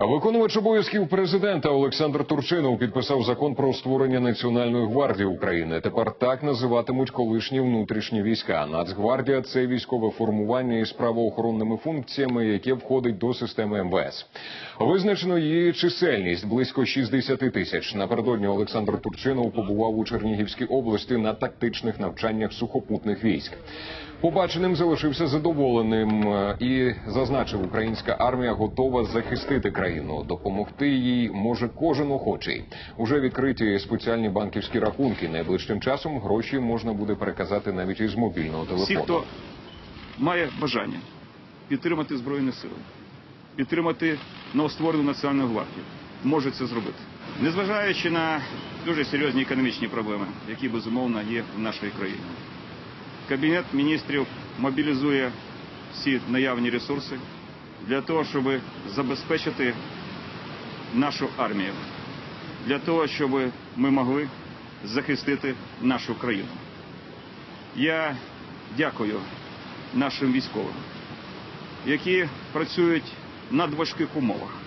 Виконувач обов'язків президента Олександр Турчинов підписав закон про створення Національної гвардії України. Тепер так називатимуть колишні внутрішні війська. Нацгвардія це військове формування із правоохоронними функціями, яке входить до системи МВС. Визначено її чисельність близько 60 тисяч. Напередодні Олександр Турчинов побував у Чернігівській області на тактичних навчаннях сухопутних військ. Побаченим залишився задоволеним е, і зазначив, українська армія готова захистити країну. Допомогти їй може кожен охочий. Уже відкриті спеціальні банківські рахунки. Найближчим часом гроші можна буде переказати навіть із мобільного телефону. Всі, хто має бажання підтримати Збройні Сили, підтримати новостворену Національну гвардію, може це зробити. Незважаючи на дуже серйозні економічні проблеми, які безумовно є в нашій країні. Кабінет міністрів мобілізує всі наявні ресурси для того, щоб забезпечити нашу армію, для того, щоб ми могли захистити нашу країну. Я дякую нашим військовим, які працюють на важких умовах.